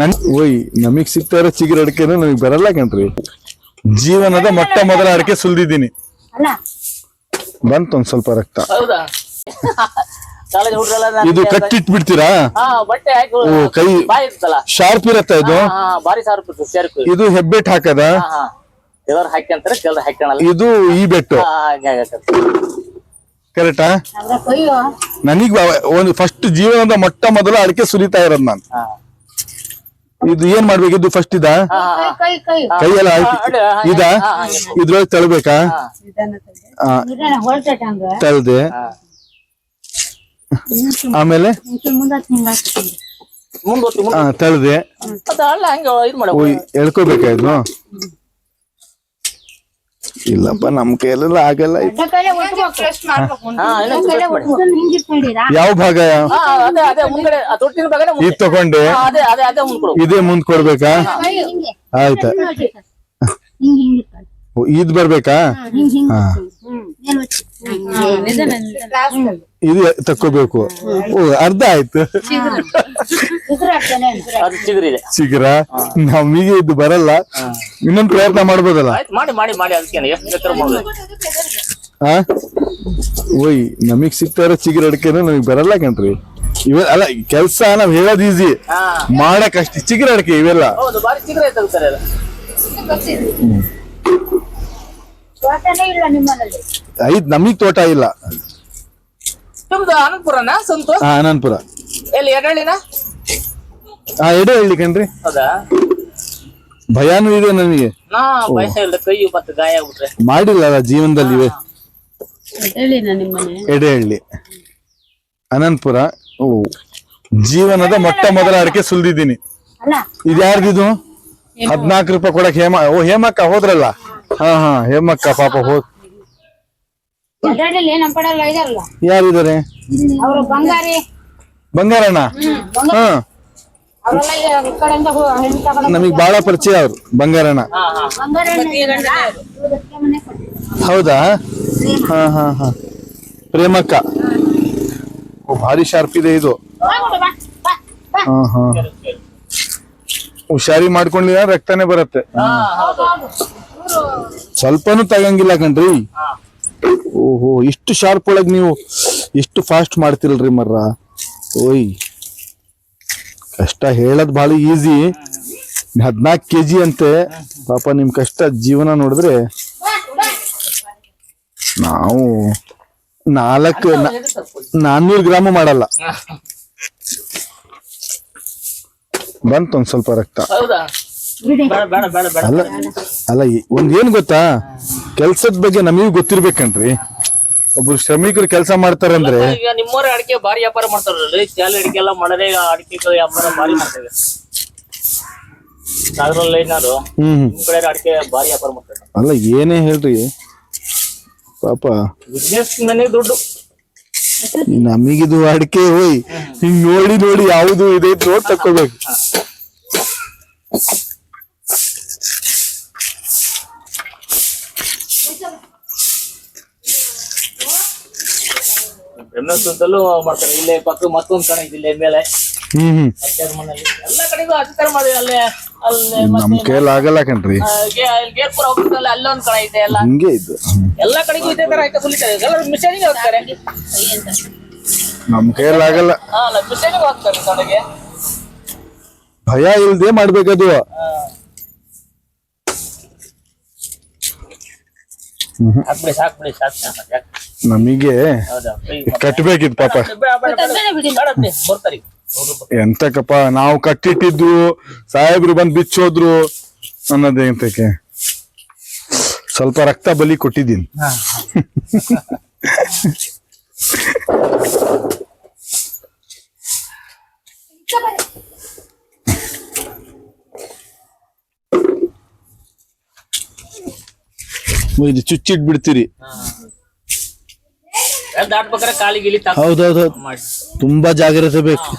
ನನ್ ಓಯ್ ನಮಗ್ ಸಿಗ್ತಾ ಇರೋ ಚಿಗಿರ ಅಡಿಕೆನು ನಮಗ್ ಬರಲ್ಲ ಕಣ್ರಿ. ಜೀವನದ ಮೊಟ್ಟ ಮೊದಲ ಅಡಿಕೆ ಸುಲ್ದಿದ್ದೀನಿ. ಬಂತು ಒಂದ್ ಸ್ವಲ್ಪ ರಕ್ತ. ಇದು ಬಟ್ಟೆ ಹಾಕಿ ಓ ಕೈ ಶಾರ್ಪ್ ಇರತ್ತ ಇದು? ಇದು ಹೆಬ್ಬೆಟ್ ಹಾಕದ? ಇದು ಈ ಬೆಟ್ಟು. ಕರೆಕ್ಟಾ ನನಗ್ ಒಂದು ಫಸ್ಟ್ ಜೀವನದ ಮೊಟ್ಟ ಮೊದಲು ಅಡಿಕೆ ಸುರಿತಾ ಇರೋದ್ ನಾನು. ಇದು ಏನ್ ಮಾಡ್ಬೇಕಿದ್ದು ಇದು? ಫಸ್ಟ್ ಇದ? ಕೈಯೆಲ್ಲ ಇದ. ಇದ್ರೊಳಗೆ ತಳ್ಬೇಕಾ? ತಳ್ದೆ. ಆಮೇಲೆ? ತಳ್ದೆ. ಮತ್ತೆ ಅಲ್ಲ ಹಂಗೆ ಇದು ಮಾಡ ಓಯ್ ಎಳ್ಕೋಬೇಕಾ ಇದು ಇಲ್ಲಪ್ಪ ನಮ್ ಕೈಯಲ್ಲೆಲ್ಲ ಆಗಲ್ಲ. ಯಾವ ಭಾಗ? ಇದು ತಗೊಂಡೆ ಅದೇ ಅದೇ ಅದೇ ಕೊಡು. ಇದೇ ಮುಂದ್ ಕೊಡ್ಬೇಕಾ? ಆಯ್ತಾ. ಇದ್ ಬರ್ಬೇಕಾ. ಇದು ತಕ್ಕೋಬೇಕು. ಓ ಅರ್ಧ ಆಯ್ತು. ಅದು ಚಿಗುರಿದೆ. ಚಿಗ್ರ? ನಮಗೆ ಇದು ಬರಲ್ಲ. ಇನ್ನೊಂದು ಪ್ರಯತ್ನ ಮಾಡ್ಬೋದಲ್ಲ? ಆಯ್ತು ಮಾಡಿ ಮಾಡಿ ಮಾಡಿ ಅದಕ್ಕೆ ಎಷ್ಟು ಬೇಕಾದ್ರೂ ಮಾಡ್ಬೋದು. ಆ? ಓಯ್ ನಮಗ್ ಸಿಗ್ತಾ ಇರೋ ಚಿಗುರು ನಮಗ್ ನನಗ್ ಬರಲ್ಲ ಕಣ್ರಿ. ಇವ ಅಲ್ಲ ಕೆಲ್ಸ ನಾವ್ ಹೇಳೋದ್ ಈಸಿ ಹಾ. ಮಾಡಕ್ ಅಷ್ಟೇ ಚಿಗುರು ಅಡಿಕೆ ಇವೆಲ್ಲ. ಹೌದು ಬಾರಿ ಚಿಗುರೇ ತೆಗ್ತಾರೆ ಎಲ್ಲ. ತೋಟನೇ ಇಲ್ಲ ನಿಮ್ಮಲ್ಲಿ. ಐದ್ ನಮಗ್ ತೋಟ ಇಲ್ಲ. ನಿಮ್ದು ಅನಂತಪುರನ ಅನಂತಪುರ. ಎಲ್ಲಿ ಎರಡಳ್ಳಿನ ಹಾ ಎಡೆ ಹಳ್ಳಿ ಕಣ್ರಿ ಹೌದಾ? ಭಯಾನು ಇದೆ ನನಗೆ. ನಾ ಭಯ ಇಲ್ಲ ಕೈ ಮತ್ತೆ ಗಾಯ ಆಗ್ಬಿಟ್ರೆ. ಮಾಡಿಲ್ಲ ಜೀವನದಲ್ಲಿ ಇವೆ. ಹೇಳಿನ ನಿಮ್ಮನೆ? ಎಡೆ ಹಳ್ಳಿ ಅನಂತಪುರ ಓ ಜೀವನದ ಮೊಟ್ಟ ಮೊದಲ ಅಡಿಕೆ ಸುಲ್ದಿದ್ದೀನಿ. ಅಲ್ಲ. ಇದು? ಯಾರ್ದಿದು ಹದ್ನಾಲ್ಕು ರೂಪಾಯಿ ಕೊಡಕ್ ಹೇಮ ಓ ಹೇಮಕ್ಕ ಹೋದ್ರಲ್ಲ? ಹಾ ಹಾ ಹೇಮಕ್ಕ ಪಾಪ ಹೋದ್ ಎಡ್ರಲ್ಲಿ ನಮ್ ಕಡೆ ಎಲ್ಲ ಇದಾರಲ್ಲ? ಯಾರಿದ್ದಾರೆ? ಅವ್ರು ಬಂಗಾರಿ. ಬಂಗಾರಣ್ಣ? ಹಾ. ಅವರೆಲ್ಲ ಈ ಕಡೆಯಿಂದ ಹೋ- ಹೆಣ್ಣು ತಗೊಂಡ್ ನಮಗ್ ಬಹಳ ಪರಿಚಯ ಅವ್ರು, ಬಂಗಾರಣ್ಣ. ಹೌದಾ? ಹಾ ಹಾ ಹಾ. ಪ್ರೇಮಕ್ಕ. ಓ, ಭಾರಿ ಶಾರ್ಪ್ ಇದೆ ಇದು. ಹಾ ಹಾ. ಹುಷಾರಿ ಮಾಡ್ಕೊಂಡಿದ ರಕ್ತನೇ ಬರುತ್ತೆ. ಸ್ವಲ್ಪನೂ ತಗಂಗಿಲ್ಲ ಕಣ್ರಿ. ಓಹೋ, ಇಷ್ಟು ಶಾರ್ಪ್ ಒಳಗ್ ನೀವು ಇಷ್ಟು ಫಾಸ್ಟ್ ಮಾಡ್ತಿರಲ್ರಿ ಮರ್ರ. ಓಯ್ ಕಷ್ಟ ಹೇಳದ್ ಬಹಳ ಈಸಿ ಹದಿನಾಲ್ಕು ಕೆ ಜಿ ಅಂತೆ. ಪಾಪ ನಿಮ್ಮ ಕಷ್ಟ ಜೀವನ ನೋಡಿದ್ರೆ ನಾವು ನಾಲ್ಕು ನಾನ್ನೂರು ಗ್ರಾಮ ಮಾಡಲ್ಲ. ಬಂತು ಒಂದು ಸ್ವಲ್ಪ ರಕ್ತ. ಹೌದಾ? ಬೇಡ. ಬೇಡ ಬೇಡ ಬೇಡ ಅಲ್ಲ ಅಲ್ಲ ಒಂದೇನು ಒಂದ್ ಏನ್ ಗೊತ್ತಾ? ಕೆಲ್ಸದ ಬಗ್ಗೆ ನಮಗೂ ಗೊತ್ತಿರ್ಬೇಕನ್ರಿ. ಒಬ್ರು ಶ್ರಮಿಕರು ಕೆಲಸ ಮಾಡ್ತಾರಂದ್ರೆ ಈಗ ನಿಮ್ಮವ್ರ ಅಡಿಕೆ ಭಾರಿ ವ್ಯಾಪಾರ ಮಾಡ್ತಾರಲ್ರಿ ಚಾಲ ಅಡಿಕೆ ಎಲ್ಲ ಮಾಡದೆ ಅಡಿಕೆ ವ್ಯಾಪಾರ ಭಾರಿ ಮಾಡ್ತೇವೆ. ಅದ್ರಲ್ಲಿ ಏನಾದ್ರು ಹ್ಮ್. ನಿಮ್ ಕಡೆ ಅಡಿಕೆ ಭಾರಿ ವ್ಯಾಪಾರ ಮಾಡ್ತಾರೆ. ಅಲ್ಲ ಏನೇ ಹೇಳ್ರಿ. ಪಾಪ. ಬಿಸ್ನೆಸ್ ನನಗೆ ದುಡ್ಡು. ನಮಗಿದು ಅಡಿಕೆ ಹೋಯ್ ಹಿಂಗ್ ನೋಡಿ ನೋಡಿ ಯಾವುದು ಇದೆ ನೋಡ್ ತಕ್ಕೋಬೇಕು. ಅಂತಲೂ ಮಾಡ್ತಾರೆ. ಇಲ್ಲೇ ಪಕ್ಕ ಮತ್ತೊಂದ್ ಕಣ ಇದೆ ಇಲ್ಲೇ ಮೇಲೆ. ಹ್ಮ್ ಹ್ಮ್. ಮನೆಯಲ್ಲಿ. ಎಲ್ಲ ಕಡೆಗೂ ಮಾಡಿ ಅಲ್ಲೇ ಅಲ್ಲೇ ನಮ್ ಕೈಯಲ್ಲಿ ಆಗಲ್ಲ ಕಣ್ರಿ. ಗೇರ್ಪುರ ಹೋಗ್ಬಿಟ್ಟಲ್ಲ ಅಲ್ಲೊಂದು ಕಣ ಇದೆ ಎಲ್ಲ. ಹಿಂಗೆ ಇದು. ಎಲ್ಲ ಕಡೆಗೂ ಇದೇ ತರ ಐತೆ ಮಿಷನಿಗೆ ಹೋಗ್ತಾರೆ. ನಮ್ ಕೈಯಲ್ಲಿ ಆಗಲ್ಲ. ಹಾ ಮಿಷನಿಗೆ ಹೋಗ್ತಾರೆ ಕಡೆಗೆ. ಭಯ ಇಲ್ದೆ ಮಾಡ್ಬೇಕದು. ಹಾಕ್ಬಿಡಿ ಸಾಕ್ಬಿಡಿ ಸಾಕ್ ಸಾಕ್. ಸಾಕ್. ನಮಗೆ ಕಟ್ಟಬೇಕಿತ್ತು ಕಟ್ಬೇಕಿದ್ ಪಾಪ. ಬಿಡಿ, ಎಂತಕಪ್ಪ ನಾವು ಕಟ್ಟಿಟ್ಟಿದ್ದು ಸಾಹೇಬ್ರು ಬಂದ್ ಬಿಚ್ಚೋದ್ರು ಅನ್ನೋದೇ ಎಂತಕ್ಕೆ? ಸ್ವಲ್ಪ ರಕ್ತ ಬಲಿ ಕೊಟ್ಟಿದ್ದೀನಿ. ಇದು ಚುಚ್ಚಿಟ್ ಬಿಡ್ತೀರಿ. ಹೌದೌದು ತುಂಬಾ ಜಾಗ್ರತೆ ಬೇಕು.